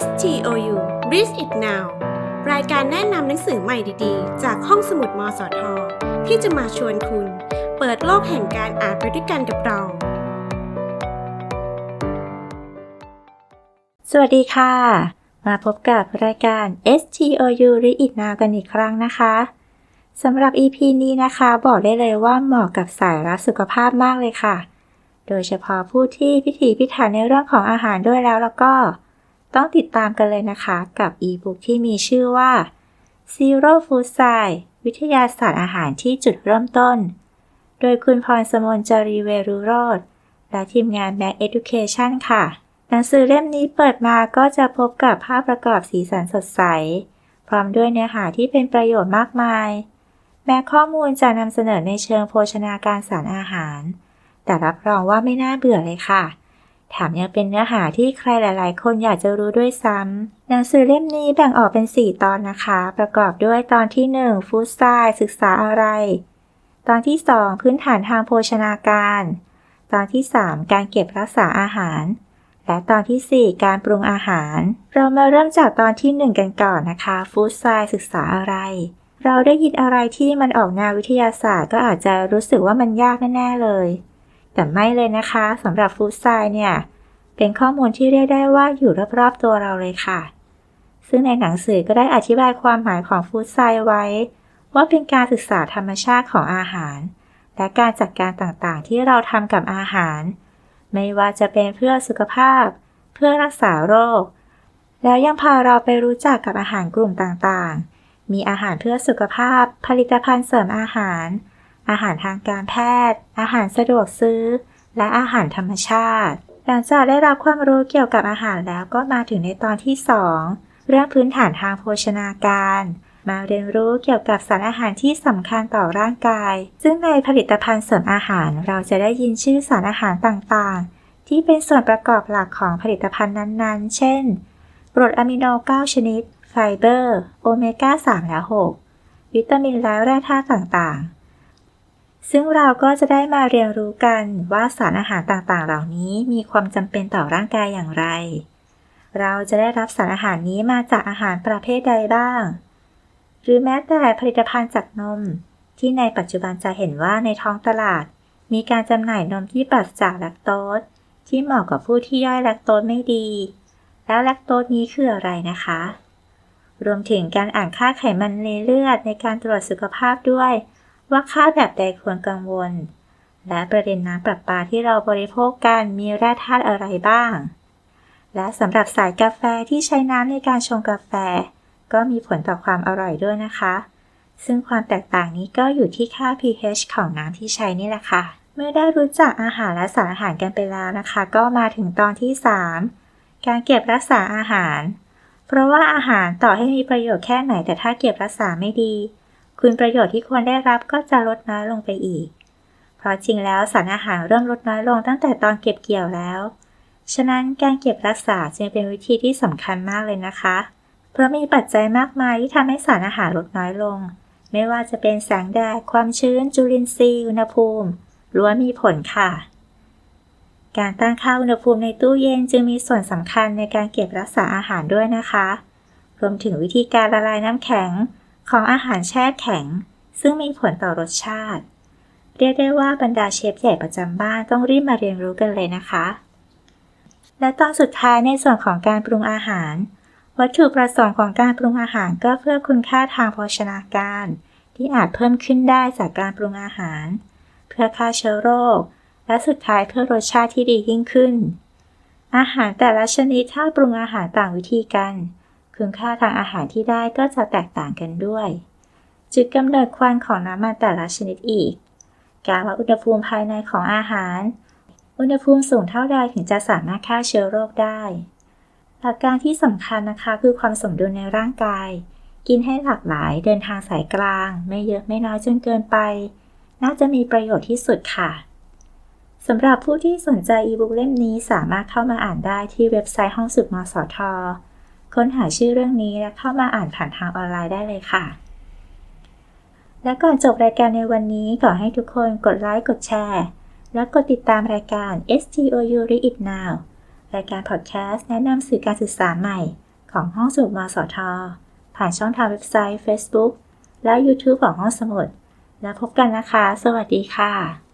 STOU Read It Now รายการแนะนำหนังสือใหม่ดีๆ จากห้องสมุดมสท ที่จะมาชวนคุณ เปิดโลกแห่งการอ่านไปด้วยกันกับเรา สวัสดีค่ะ มาพบกับรายการ STOU Read It Now กันอีกครั้งนะคะสำหรับ EP นี้นะคะ บอกได้เลยว่าเหมาะกับสายรักสุขภาพมากเลยค่ะ โดยเฉพาะผู้ที่พิถีพิถันในเรื่องของอาหารด้วยแล้วแล้วก็ ต้องติดตามกันเลยนะคะกับอีบุ๊กที่มีชื่อว่า Zero Food Science วิทยาศาสตร์อาหารที่จุดเริ่มต้น โดยคุณพรสมนจารีเวรุโรธและทีมงาน Mac Education ค่ะ หนังสือเล่มนี้เปิดมาก็จะพบกับภาพประกอบสีสันสดใส พร้อมด้วยเนื้อหาที่เป็นประโยชน์มากมาย แม้ข้อมูลจะนำเสนอในเชิงโภชนาการสารอาหาร แต่รับรองว่าไม่น่าเบื่อเลยค่ะ แถมยังเป็นเนื้อหาที่ใครหลาย ๆ คนอยากจะรู้ด้วยซ้ำหนังสือเล่มนี้แบ่งออกเป็น 4 ตอนนะคะ ประกอบด้วยตอนที่ 1 ฟู้ดไซน์ศึกษาอะไร ตอนที่ 2 พื้นฐานทางโภชนาการ ตอนที่ 3 การเก็บรักษาอาหาร และตอนที่ 4 การปรุงอาหาร เรามาเริ่มจากตอนที่ 1 กันก่อนนะคะฟู้ดไซน์ศึกษาอะไรเราได้ยินอะไรที่มันออกแนววิทยาศาสตร์ก็อาจจะรู้สึกว่ามันยากแน่ ๆ เลย แต่ไม่เลยนะคะสำหรับฟู้ดไซน์เนี่ย เป็นข้อมูลที่เรียกได้ว่าอยู่รอบๆตัวเราเลยค่ะ ซึ่งในหนังสือก็ได้อธิบายความหมายของฟู้ดไซน์ไว้ ว่าเป็นการศึกษาธรรมชาติของอาหาร และการจัดการต่างๆ ที่เราทำกับอาหาร ไม่ว่าจะเป็นเพื่อสุขภาพ เพื่อรักษาโรค แล้วยังพาเราไปรู้จักกับอาหารกลุ่มต่างๆ มีอาหารเพื่อสุขภาพ ผลิตภัณฑ์เสริมอาหาร อาหารทางการแพทย์ อาหารสะดวกซื้อ และอาหารธรรมชาติ หลังจากได้รับความรู้เกี่ยวกับอาหารแล้วก็มาถึงในตอนที่ 2 เรื่องพื้นฐานทางโภชนาการ มาเรียนรู้เกี่ยวกับสารอาหารที่สำคัญต่อร่างกาย ซึ่งในผลิตภัณฑ์เสริมอาหารเราจะได้ยินชื่อสารอาหารต่างๆ ที่เป็นส่วนประกอบหลักของผลิตภัณฑ์นั้นๆ เช่นกรดอะมิโน 9 ชนิด ไฟเบอร์ โอเมก้า 3 และ 6 วิตามินและแร่ธาตุต่างๆ ซึ่งเราก็จะได้มาเรียนรู้กันว่าสารอาหารต่างๆ เหล่านี้มีความจำเป็นต่อร่างกายอย่างไร เราจะได้รับสารอาหารนี้มาจากอาหารประเภทใดบ้าง หรือแม้แต่ผลิตภัณฑ์จากนม ที่ในปัจจุบันจะเห็นว่าในท้องตลาด มีการจำหน่ายนมที่ปราศจากแลคโตสที่เหมาะกับผู้ที่ย่อยแลคโตสไม่ดี แล้วแลคโตสนี้คืออะไรนะคะ รวมถึงการอ่านค่าไขมันในเลือดในการตรวจสุขภาพด้วย ว่าค่าแบบใดควรกังวล และประเด็นน้ำประปาที่เราบริโภคกันมีแร่ธาตุอะไรบ้าง และสำหรับสายกาแฟที่ใช้น้ำในการชงกาแฟ ก็มีผลต่อความอร่อยด้วยนะคะ ซึ่งความแตกต่างนี้ก็อยู่ที่ค่า pH ของน้ำที่ใช้นี่แหละค่ะ เมื่อได้รู้จักอาหารและสารอาหารกันไปแล้วนะคะ ก็มาถึงตอนที่ 3 การเก็บรักษาอาหาร เพราะว่าอาหารต่อให้มีประโยชน์แค่ไหนแต่ถ้าเก็บรักษาไม่ดี คุณประโยชน์ที่ควรได้รับก็จะลดน้อยลงไปอีก เพราะจริงแล้วสารอาหารเริ่มลดน้อยลงตั้งแต่ตอนเก็บเกี่ยวแล้ว ฉะนั้นการเก็บรักษาจึงเป็นวิธีที่สำคัญมากเลยนะคะ เพราะมีปัจจัยมากมายที่ทำให้สารอาหารลดน้อยลง ไม่ว่าจะเป็นแสงแดด ความชื้น จุลินทรีย์ อุณหภูมิล้วนมีผลค่ะ การตั้งค่าอุณหภูมิในตู้เย็นจึงมีส่วนสำคัญในการเก็บรักษาอาหารด้วยนะคะ รวมถึงวิธีการละลายน้ำแข็ง ของอาหารแช่แข็ง ซึ่งมีผลต่อรสชาติ เรียกได้ว่าบรรดาเชฟใหญ่ประจำบ้านต้องรีบมาเรียนรู้กันเลยนะคะ และตอนสุดท้ายในส่วนของการปรุงอาหาร วัตถุประสงค์ของการปรุงอาหารก็เพื่อคุณค่าทางโภชนาการ ที่อาจเพิ่มขึ้นได้จากการปรุงอาหาร เพื่อฆ่าเชื้อโรค และสุดท้ายเพื่อรสชาติที่ดียิ่งขึ้นอาหารแต่ละชนิดถ้าปรุงอาหารต่างวิธีกัน คุณค่าทางอาหารที่ได้ก็จะแตกต่างกันด้วย จุดกำเนิดควันของน้ำมันแต่ละชนิดอีก การวัดอุณหภูมิภายในของอาหาร อุณหภูมิสูงเท่าใดถึงจะสามารถฆ่าเชื้อโรคได้ หลักการที่สำคัญนะคะคือความสมดุลในร่างกาย กินให้หลากหลายเดินทางสายกลาง ไม่เยอะไม่น้อยจนเกินไป น่าจะมีประโยชน์ที่สุดค่ะสำหรับผู้ที่สนใจอีบุ๊กเล่มนี้สามารถเข้ามาอ่านได้ที่เว็บไซต์ห้องสุดมสท ค้นหาชื่อเรื่องนี้และเข้ามาอ่านผ่านทางออนไลน์ได้เลยค่ะ และก่อนจบรายการในวันนี้ขอให้ทุกคนกดไลค์กดแชร์ และกดติดตามรายการ STOU Read It Now รายการพอดแคสต์แนะนำสื่อการศึกษาใหม่ ของห้องสมุดมสท ผ่านช่องทางเว็บไซต์ Facebook และ YouTube ของห้องสมุด แล้วพบกันนะคะ สวัสดีค่ะ